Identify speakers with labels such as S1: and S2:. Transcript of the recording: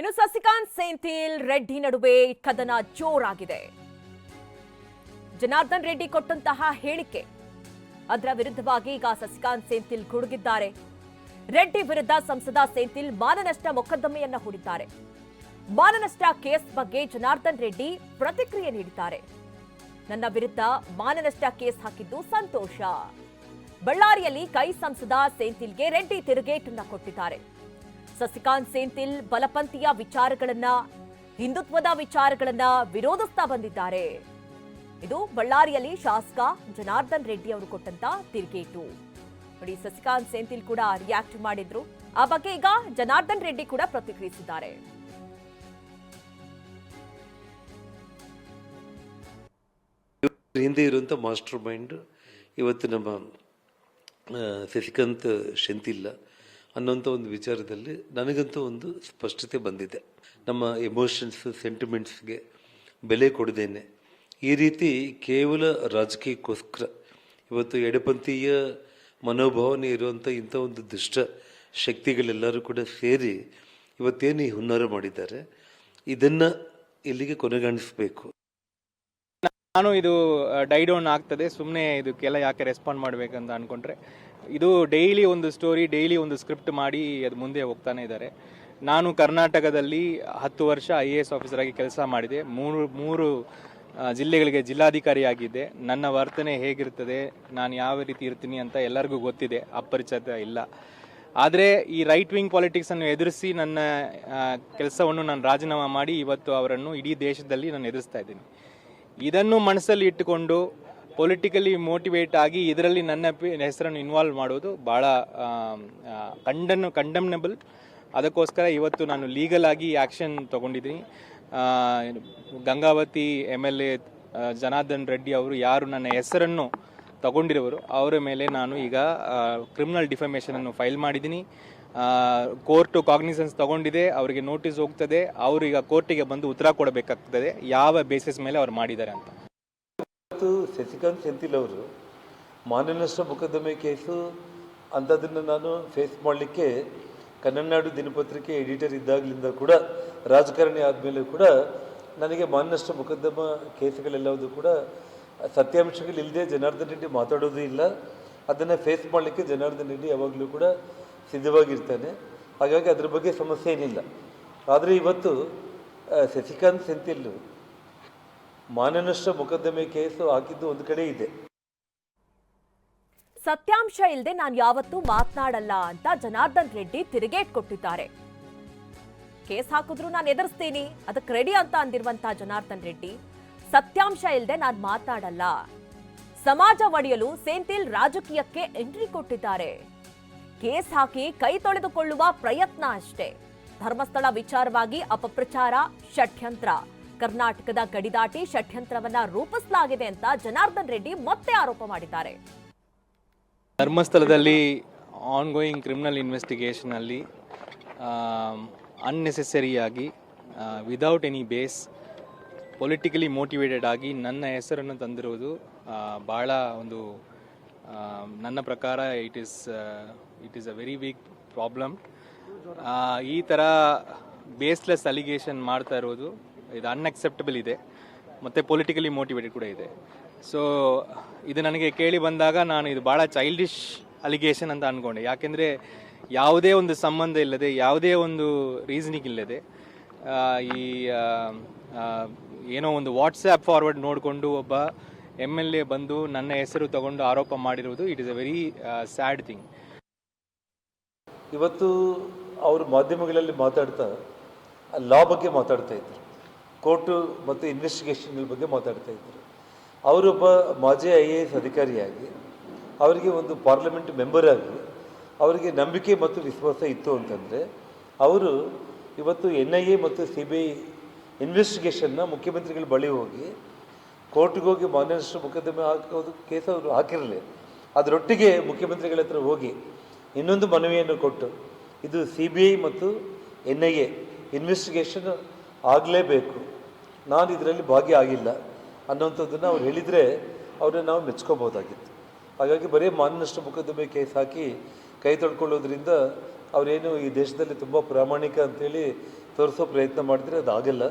S1: ಇನ್ನು ಸಸಿಕಾಂತ್ ಸೆಂಥಿಲ್, ರೆಡ್ಡಿ ನಡುವೆ ಕದನ ಜೋರಾಗಿದೆ. ಜನಾರ್ದನ್ ರೆಡ್ಡಿ ಕೊಟ್ಟಂತಹ ಹೇಳಿಕೆ. ಅದರ ವಿರುದ್ಧವಾಗಿ ಈಗ ಸಸಿಕಾಂತ್ ಸೆಂಥಿಲ್ ಗುಡುಗಿದ್ದಾರೆ. ರೆಡ್ಡಿ ವಿರುದ್ಧ ಸಂಸದ ಸೆಂಥಿಲ್ ಮಾನನಷ್ಟ ಮೊಕದ್ದಮೆಯನ್ನ ಹೂಡಿದ್ದಾರೆ. ಮಾನನಷ್ಟ ಕೇಸ್ ಬಗ್ಗೆ ಜನಾರ್ದನ್ ರೆಡ್ಡಿ ಪ್ರತಿಕ್ರಿಯೆ ನೀಡಿದ್ದಾರೆ. ನನ್ನ ವಿರುದ್ಧ ಮಾನನಷ್ಟ ಕೇಸ್ ಹಾಕಿದ್ದು ಸಂತೋಷ. ಬಳ್ಳಾರಿಯಲ್ಲಿ ಕೈ ಸಂಸದ ಸೆಂಥಿಲ್ಗೆ ರೆಡ್ಡಿ ತಿರುಗೇಟನ್ನ ಕೊಟ್ಟಿದ್ದಾರೆ. ಸಸಿಕಾಂತ್ ಸೇಂತಿಲ್ ಬಲಪಂಥೀಯ ವಿಚಾರಗಳನ್ನ, ಹಿಂದುತ್ವದ ವಿಚಾರಗಳನ್ನ ವಿರೋಧಿಸ್ತಾ ಬಂದಿದ್ದಾರೆ. ಇದು ಬಳ್ಳಾರಿಯಲ್ಲಿ ಶಾಸಕ ಜನಾರ್ದನ್ ರೆಡ್ಡಿ ಅವರು ಕೊಟ್ಟಂತ ತಿರುಗೇಟು. ನೋಡಿ, ಸಸಿಕಾಂತ್ ಸೇಂತಿಲ್ ಕೂಡ ರಿಯಾಕ್ಟ್ ಮಾಡಿದ್ರು. ಆ ಬಗ್ಗೆ ಈಗ ಜನಾರ್ದನ್ ರೆಡ್ಡಿ ಕೂಡ ಪ್ರತಿಕ್ರಿಯಿಸಿದ್ದಾರೆ.
S2: ಹಿಂದೆ ಇರುವಂಥ ಮಾಸ್ಟರ್ ಮೈಂಡ್ ಇವತ್ತು ನಮ್ಮ ಸಸಿಕಾಂತ್ ಶೆಂತಿಲ್ಲ ಅನ್ನೋಂಥ ಒಂದು ವಿಚಾರದಲ್ಲಿ ನನಗಂತೂ ಒಂದು ಸ್ಪಷ್ಟತೆ ಬಂದಿದೆ. ನಮ್ಮ ಎಮೋಷನ್ಸ್ ಸೆಂಟಿಮೆಂಟ್ಸ್ಗೆ ಬೆಲೆ ಕೊಡದೇನೆ ಈ ರೀತಿ ಕೇವಲ ರಾಜಕೀಯಕ್ಕೋಸ್ಕರ ಇವತ್ತು ಎಡಪಂಥೀಯ ಮನೋಭಾವನೆ ಇರುವಂಥ ಇಂಥ ಒಂದು ದುಷ್ಟ ಶಕ್ತಿಗಳೆಲ್ಲರೂ ಕೂಡ ಸೇರಿ ಇವತ್ತೇನು ಈ ಹುನ್ನಾರ ಮಾಡಿದ್ದಾರೆ, ಇದನ್ನು ಇಲ್ಲಿಗೆ ಕೊನೆಗಾಣಿಸಬೇಕು.
S3: ನಾನು ಇದು ಡೈಡೌನ್ ಆಗ್ತದೆ. ಸುಮ್ಮನೆ ಇದಕ್ಕೆಲ್ಲ ಯಾಕೆ ರೆಸ್ಪಾಂಡ್ ಮಾಡಬೇಕಂತ ಅನ್ಕೊಂಡ್ರೆ ಇದು ಡೈಲಿ ಒಂದು ಸ್ಟೋರಿ ಡೈಲಿ ಒಂದು ಸ್ಕ್ರಿಪ್ಟ್ ಮಾಡಿ ಅದು ಮುಂದೆ ಹೋಗ್ತಾನೆ ಇದ್ದಾರೆ. ನಾನು ಕರ್ನಾಟಕದಲ್ಲಿ ಹತ್ತು ವರ್ಷ ಐ ಎ ಎಸ್ ಆಫೀಸರ್ ಆಗಿ ಕೆಲಸ ಮಾಡಿದೆ. ಮೂರು ಮೂರು ಜಿಲ್ಲೆಗಳಿಗೆ ಜಿಲ್ಲಾಧಿಕಾರಿಯಾಗಿದ್ದೆ. ನನ್ನ ವರ್ತನೆ ಹೇಗಿರ್ತದೆ, ನಾನು ಯಾವ ರೀತಿ ಇರ್ತೀನಿ ಅಂತ ಎಲ್ಲರಿಗೂ ಗೊತ್ತಿದೆ. ಅಪರಿಚಿತ ಇಲ್ಲ. ಆದರೆ ಈ ರೈಟ್ ವಿಂಗ್ ಪಾಲಿಟಿಕ್ಸನ್ನು ಎದುರಿಸಿ ನನ್ನ ಕೆಲಸವನ್ನು ನಾನು ರಾಜೀನಾಮೆ ಮಾಡಿ ಇವತ್ತು ಅವರನ್ನು ಇಡೀ ದೇಶದಲ್ಲಿ ನಾನು ಎದುರಿಸ್ತಾ ಇದ್ದೀನಿ. ಇದನ್ನು ಮನಸ್ಸಲ್ಲಿ ಇಟ್ಟುಕೊಂಡು ಪೊಲಿಟಿಕಲಿ ಮೋಟಿವೇಟ್ ಆಗಿ ಇದರಲ್ಲಿ ನನ್ನ ಹೆಸರನ್ನು ಇನ್ವಾಲ್ವ್ ಮಾಡೋದು ಭಾಳ ಕಂಡನ್ ಕಂಡಮ್ನಬಲ್ ಅದಕ್ಕೋಸ್ಕರ ಇವತ್ತು ನಾನು ಲೀಗಲ್ ಆಗಿ ಆ್ಯಕ್ಷನ್ ತಗೊಂಡಿದ್ದೀನಿ. Gangavathi M L A Janardhan Reddy ಅವರು ಯಾರು ನನ್ನ ಹೆಸರನ್ನು ತಗೊಂಡಿರುವರು ಅವರ ಮೇಲೆ ನಾನು ಈಗ ಕ್ರಿಮಿನಲ್ ಡಿಫಮೇಷನನ್ನು ಫೈಲ್ ಮಾಡಿದ್ದೀನಿ. ಕೋರ್ಟು ಕಾಗ್ನಿಸೆನ್ಸ್ ತಗೊಂಡಿದೆ, ಅವರಿಗೆ ನೋಟಿಸ್ ಹೋಗ್ತದೆ, ಅವರು ಈಗ ಕೋರ್ಟಿಗೆ ಬಂದು ಉತ್ತರ ಕೊಡಬೇಕಾಗ್ತದೆ, ಯಾವ ಬೇಸಿಸ್ ಮೇಲೆ ಅವ್ರು ಮಾಡಿದ್ದಾರೆ ಅಂತ.
S2: ಇವತ್ತು ಶಶಿಕಾಂತ್ ಸೆಂಥಿಲ್ ಅವರು ಮಾನನಷ್ಟ ಮೊಕದ್ದಮೆ ಕೇಸು, ಅಂಥದ್ದನ್ನು ನಾನು ಫೇಸ್ ಮಾಡಲಿಕ್ಕೆ ಕನ್ನಡನಾಡು ದಿನಪತ್ರಿಕೆ ಎಡಿಟರ್ ಇದ್ದಾಗಲಿಂದ ಕೂಡ, ರಾಜಕಾರಣಿ ಆದಮೇಲೆ ಕೂಡ ನನಗೆ ಮಾನನಷ್ಟ ಮೊಕದ್ದಮ ಕೇಸುಗಳೆಲ್ಲವೂ ಕೂಡ ಸತ್ಯಾಂಶಗಳಿಲ್ಲದೆ ಜನಾರ್ದನ್ ರೆಡ್ಡಿ ಮಾತಾಡೋದು ಇಲ್ಲ. ಅದನ್ನು ಫೇಸ್ ಮಾಡಲಿಕ್ಕೆ ಜನಾರ್ದನ್ ರೆಡ್ಡಿ ಯಾವಾಗಲೂ ಕೂಡ ಸಿದ್ಧವಾಗಿರ್ತಾನೆ. ಹಾಗಾಗಿ ಅದ್ರ ಬಗ್ಗೆ ಸಮಸ್ಯೆ ಏನಿಲ್ಲ. ಆದರೆ ಇವತ್ತು ಶಶಿಕಾಂತ್ ಸೆಂಥಿಲ್ ಮಾನನಷ್ಟ ಮೊಕದ್ದಮೆ ಕೇಸು ಹಾಕಿದ್ದು ಒಂದು ಕಡೆ ಇದೆ.
S1: ಸತ್ಯಾಂಶ ಇಲ್ಲದೆ ನಾನು ಯಾವತ್ತೂ ಮಾತನಾಡಲ್ಲ ಅಂತ ಜನಾರ್ದನ್ ರೆಡ್ಡಿ ತಿರುಗೇಟ್ ಕೊಟ್ಟಿದ್ದಾರೆ. ಕೇಸ್ ಹಾಕಿದ್ರು ನಾನು ಎದುರಿಸ್ತೀನಿ ಅದಕ್ಕೆ ರೆಡಿ ಅಂತ ಅಂದಿರುವಂತಹ ಜನಾರ್ದನ್ ರೆಡ್ಡಿ, ಸತ್ಯಾಂಶ ಇಲ್ಲದೆ ನಾನು ಮಾತನಾಡಲ್ಲ. ಸಮಾಜ ಒಡೆಯಲು ಸೇಂತಿಲ್ ರಾಜಕೀಯಕ್ಕೆ ಎಂಟ್ರಿ ಕೊಟ್ಟಿದ್ದಾರೆ. ಕೇಸ್ ಹಾಕಿ ಕೈ ತೊಳೆದುಕೊಳ್ಳುವ ಪ್ರಯತ್ನ ಅಷ್ಟೇ. ಧರ್ಮಸ್ಥಳ ವಿಚಾರವಾಗಿ ಅಪಪ್ರಚಾರ, ಷಡ್ಯಂತ್ರ. ಕರ್ನಾಟಕದ ಗಡಿದಾಟಿ ಷಡ್ಯಂತ್ರವನ್ನ ರೂಪಿಸಲಾಗಿದೆ ಅಂತ ಜನಾರ್ದನ್ ರೆಡ್ಡಿ ಮತ್ತೆ ಆರೋಪ ಮಾಡಿದ್ದಾರೆ.
S3: ಧರ್ಮಸ್ಥಳದಲ್ಲಿ ಆನ್ಗೋಯಿಂಗ್ ಕ್ರಿಮಿನಲ್ ಇನ್ವೆಸ್ಟಿಗೇಷನಲ್ಲಿ ಅನ್ನೆಸೆಸರಿಯಾಗಿ without any base politically motivated ಆಗಿ ನನ್ನ ಹೆಸರನ್ನು ತಂದಿರುವುದು ಭಾಳ ಒಂದು ನನ್ನ ಪ್ರಕಾರ it is it is a very big problem ಈ ಥರ ಬೇಸ್ಲೆಸ್ ಅಲಿಗೇಷನ್ ಮಾಡ್ತಾ ಇರೋದು ಇದು ಅನ್ಅಕ್ಸೆಪ್ಟಬಲ್ ಇದೆ. ಮತ್ತು ಪೊಲಿಟಿಕಲಿ ಮೋಟಿವೇಟೆಡ್ ಕೂಡ ಇದೆ. ಸೊ ಇದು ನನಗೆ ಕೇಳಿ ಬಂದಾಗ ನಾನು ಇದು ಭಾಳ ಚೈಲ್ಡಿಶ್ ಅಲಿಗೇಷನ್ ಅಂತ ಅಂದ್ಕೊಂಡೆ ಯಾಕೆಂದರೆ ಯಾವುದೇ ಒಂದು ಸಂಬಂಧ ಇಲ್ಲದೆ, ಯಾವುದೇ ಒಂದು ರೀಸನಿಂಗ್ ಇಲ್ಲದೆ ಈ ಏನೋ ಒಂದು ವಾಟ್ಸ್ಆ್ಯಪ್ ಫಾರ್ವರ್ಡ್ ನೋಡಿಕೊಂಡು ಒಬ್ಬ ಎಂ ಎಲ್ ಎ ಬಂದು ನನ್ನ ಹೆಸರು ತಗೊಂಡು ಆರೋಪ ಮಾಡಿರುವುದು it is a very sad thing
S2: ಇವತ್ತು ಅವರು ಮಾಧ್ಯಮಗಳಲ್ಲಿ ಮಾತಾಡ್ತಾ ಲಾ ಬಗ್ಗೆ ಮಾತಾಡ್ತಾ ಇದ್ರು. ಕೋರ್ಟು ಮತ್ತು ಇನ್ವೆಸ್ಟಿಗೇಷನ್ ಬಗ್ಗೆ ಮಾತಾಡ್ತಾ ಇದ್ದರು ಅವರೊಬ್ಬ ಮಾಜಿ ಐ ಎ ಎಸ್ ಅಧಿಕಾರಿಯಾಗಿ, ಅವರಿಗೆ ಒಂದು ಪಾರ್ಲಿಮೆಂಟ್ ಮೆಂಬರ್ ಆಗಿ ಅವರಿಗೆ ನಂಬಿಕೆ ಮತ್ತು ವಿಶ್ವಾಸ ಇತ್ತು ಅಂತಂದರೆ, ಅವರು ಇವತ್ತು ಎನ್ ಐ ಎ ಮತ್ತು ಸಿ ಬಿ ಐ ಇನ್ವೆಸ್ಟಿಗೇಷನ್ನ ಮುಖ್ಯಮಂತ್ರಿಗಳ ಬಳಿ ಹೋಗಿ ಕೋರ್ಟ್ಗೆ ಹೋಗಿ ಮಾನ್ಯ ಮೊಕದ್ದಮೆ ಹಾಕೋದು ಕೇಸ್ ಅವರು ಹಾಕಿರಲಿ. ಅದರೊಟ್ಟಿಗೆ ಮುಖ್ಯಮಂತ್ರಿಗಳ ಹತ್ರ ಹೋಗಿ ಇನ್ನೊಂದು ಮನವಿಯನ್ನು ಕೊಟ್ಟು ಇದು ಸಿ ಬಿ ಐ ಮತ್ತು ಎನ್ ಐ ಎ ಇನ್ವೆಸ್ಟಿಗೇಷನ್ ಆಗಲೇಬೇಕು. ನಾನು ಇದರಲ್ಲಿ ಭಾಗಿಯಾಗಿಲ್ಲ ಅನ್ನೋಂಥದ್ದನ್ನು ಅವ್ರು ಹೇಳಿದರೆ ಅವ್ರನ್ನ ನಾವು ಮೆಚ್ಕೋಬೋದಾಗಿತ್ತು ಹಾಗಾಗಿ ಬರೀ ಮಾನನಷ್ಟ ಮೊಕದ್ದಮೆ ಕೇಸ್ ಹಾಕಿ ಕೈ ತೊಳ್ಕೊಳ್ಳೋದ್ರಿಂದ ಅವರೇನು ಈ ದೇಶದಲ್ಲಿ ತುಂಬ ಪ್ರಾಮಾಣಿಕ ಅಂತೇಳಿ ತೋರಿಸೋ ಪ್ರಯತ್ನ ಮಾಡಿದರೆ ಅದು ಆಗಲ್ಲ